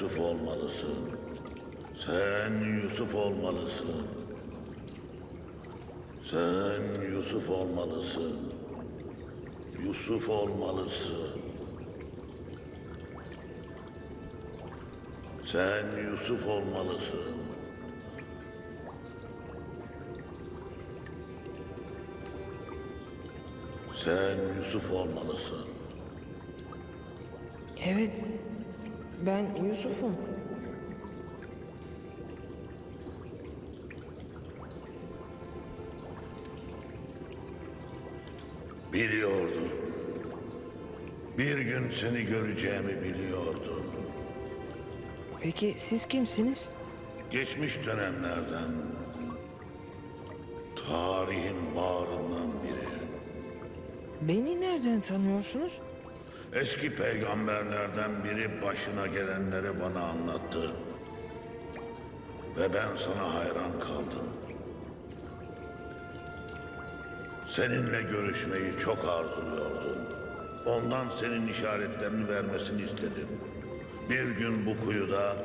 Yusuf olmalısın. Sen Yusuf olmalısın. Sen Yusuf olmalısın. Yusuf olmalısın. Sen Yusuf olmalısın. Sen Yusuf olmalısın. Evet, ben Yusuf'um. Biliyordum. Bir gün seni göreceğimi biliyordum. Peki siz kimsiniz? Geçmiş dönemlerden, tarihin bağrından biri. Beni nereden tanıyorsunuz? Eski peygamberlerden biri başına gelenleri bana anlattı. Ve ben sana hayran kaldım. Seninle görüşmeyi çok arzuluyordum. Ondan senin işaretlerini vermesini istedim. Bir gün bu kuyuda,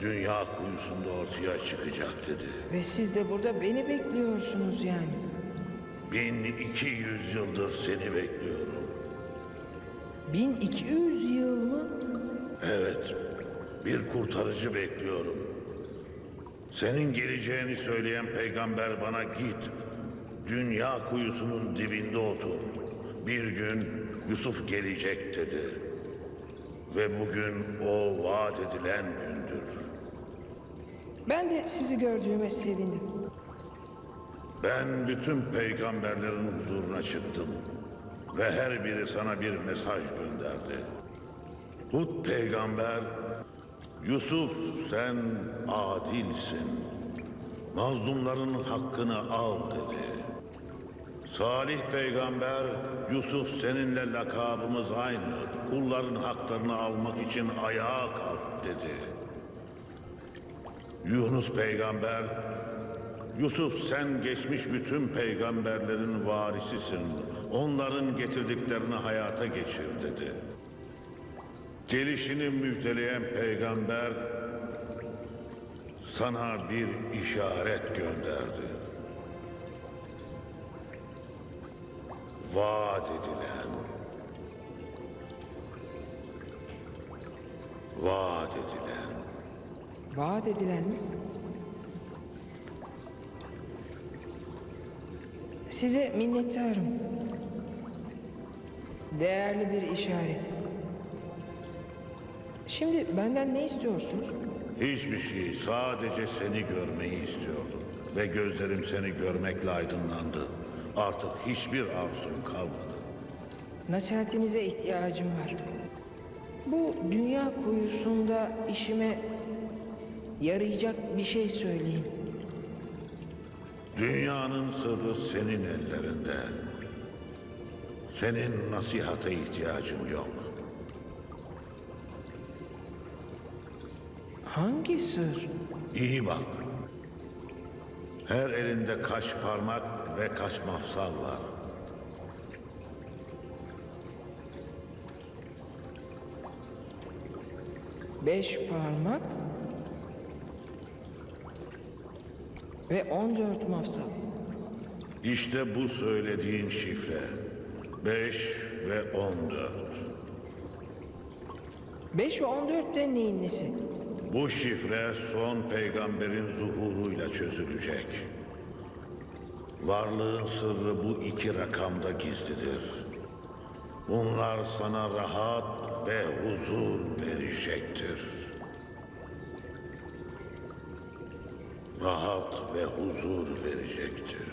dünya kuyusunda ortaya çıkacak dedi. Ve siz de burada beni bekliyorsunuz yani. 1200 yıldır seni bekliyorum. 1200 yıl mı? Evet, bir kurtarıcı bekliyorum. Senin geleceğini söyleyen peygamber bana git. Dünya kuyusunun dibinde otur. Bir gün Yusuf gelecek dedi. Ve bugün o vaat edilen gündür. Ben de sizi gördüğüme sevindim. Ben bütün peygamberlerin huzuruna çıktım. Ve her biri sana bir mesaj gönderdi. Hud peygamber, Yusuf sen adilsin. Mazlumların hakkını al dedi. Salih peygamber, Yusuf seninle lakabımız aynı. Kulların haklarını almak için ayağa kalk dedi. Yunus peygamber, Yusuf sen geçmiş bütün peygamberlerin varisisin. Onların getirdiklerini hayata geçir dedi. Gelişini müjdeleyen peygamber sana bir işaret gönderdi. Vaat edilen, vaat edilen, Vaat edilen mi? Size minnettarım. Değerli bir işaret. Şimdi benden ne istiyorsunuz? Hiçbir şey, sadece seni görmeyi istiyordum. Ve gözlerim seni görmekle aydınlandı. Artık hiçbir arzum kalmadı. Nasihatinize ihtiyacım var. Bu dünya kuyusunda işime yarayacak bir şey söyleyin. Dünyanın sırrı senin ellerinde. Senin nasihate ihtiyacım yok. Hangi sır? İyi bak. Her elinde kaş parmak ve kaş mafsal var. Beş parmak ve on dört mafsal. İşte bu söylediğin şifre. Beş ve on dört. Beş ve on dört de neyin nesi? Bu şifre son peygamberin zuhuruyla çözülecek. Varlığın sırrı bu iki rakamda gizlidir. Bunlar sana rahat ve huzur verecektir. Rahat ve huzur verecektir.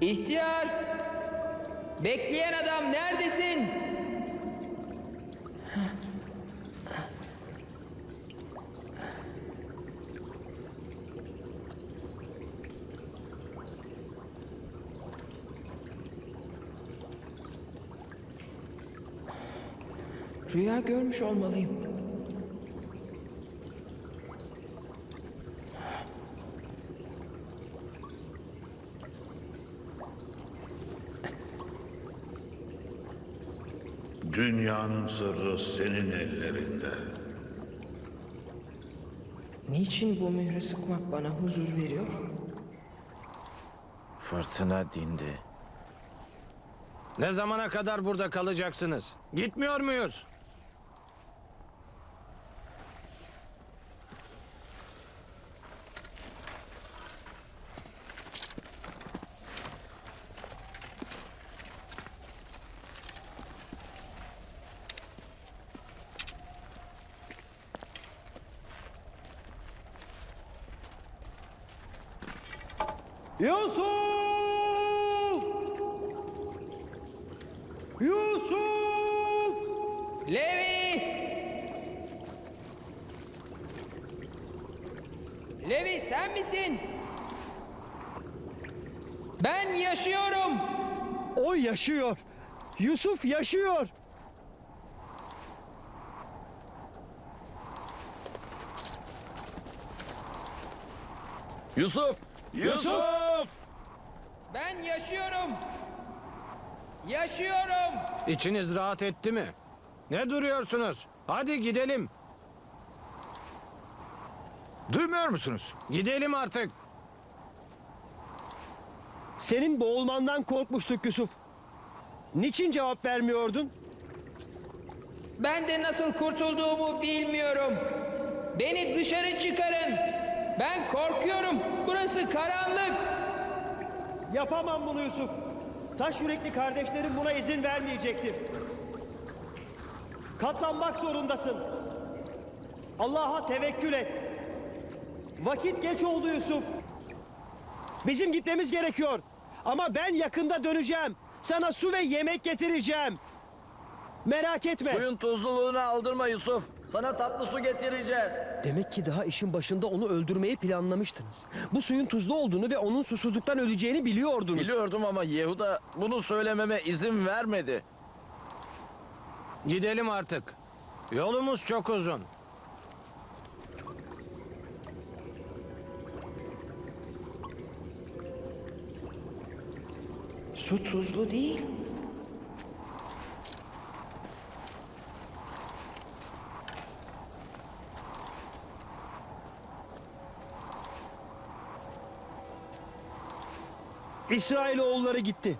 İhtiyar! Bekleyen adam neredesin? Rüya görmüş olmalıyım. Dünyanın sırrı senin ellerinde. Niçin bu mühre sıkmak bana huzur veriyor? Fırtına dindi. Ne zamana kadar burada kalacaksınız? Gitmiyor muyuz? Yusuf! Yusuf! Levi! Levi sen misin? Ben yaşıyorum. O yaşıyor. Yusuf yaşıyor. Yusuf! Yusuf! Ben yaşıyorum. Yaşıyorum. İçiniz rahat etti mi? Ne duruyorsunuz? Hadi gidelim. Duymuyor musunuz? Gidelim artık. Senin boğulmandan korkmuştuk Yusuf. Niçin cevap vermiyordun? Ben de nasıl kurtulduğumu bilmiyorum. Beni dışarı çıkarın. Ben korkuyorum. Burası karanlık. Yapamam bunu Yusuf. Taş yürekli kardeşlerim buna izin vermeyecektir. Katlanmak zorundasın. Allah'a tevekkül et. Vakit geç oldu Yusuf. Bizim gitmemiz gerekiyor. Ama ben yakında döneceğim. Sana su ve yemek getireceğim. Merak etme. Suyun tuzluluğunu aldırma Yusuf. Sana tatlı su getireceğiz. Demek ki daha işin başında onu öldürmeyi planlamıştınız. Bu suyun tuzlu olduğunu ve onun susuzluktan öleceğini biliyordunuz. Biliyordum ama Yehuda bunu söylememe izin vermedi. Gidelim artık. Yolumuz çok uzun. Su tuzlu değil. İsrailoğulları gitti.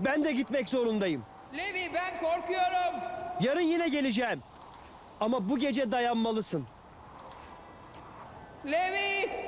Ben de gitmek zorundayım. Levi ben korkuyorum. Yarın yine geleceğim. Ama bu gece dayanmalısın. Levi!